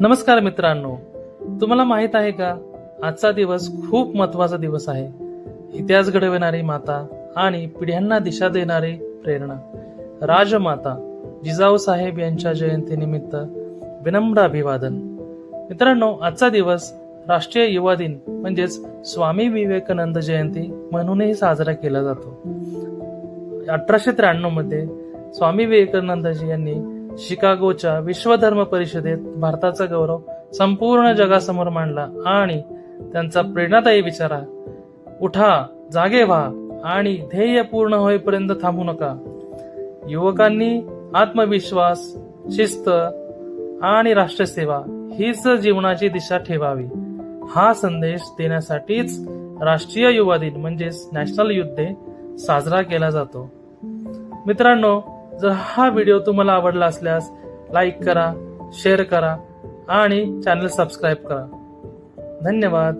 नमस्कार मित्रांनो. तुम्हाला माहीत आहे का? आजचा दिवस खूप महत्त्वाचा दिवस आहे. इतिहास घडविणारी माता आणि पिढ्यांना दिशा देणारी प्रेरणा. राजमाता जिजाऊ साहेब यांच्या जयंतीनिमित्त विनम्र अभिवादन. मित्रांनो आजचा दिवस राष्ट्रीय युवा दिन म्हणजेच स्वामी विवेकानंद जयंती म्हणूनही साजरा केला जातो. अठराशे त्र्याण्णवमध्ये स्वामी विवेकानंदजी यांनी शिकागोच्या विश्वधर्म परिषदेत भारताचा गौरव संपूर्ण जगासमोर मांडला आणि त्यांचा प्रेरणादायी विचारा उठा जागे व्हा आणि ध्येय पूर्ण होईपर्यंत थांबू नका. युवकांनी आत्मविश्वास शिस्त आणि राष्ट्रसेवा हीच जीवनाची दिशा ठेवावी. हा संदेश देण्यासाठीच राष्ट्रीय युवा दिन म्हणजेच नॅशनल युथ डे साजरा केला जातो. मित्रांनो जर हा व्हिडिओ तुम्हाला आवडला असल्यास लाईक करा शेअर करा आणि चॅनल सबस्क्राईब करा. धन्यवाद.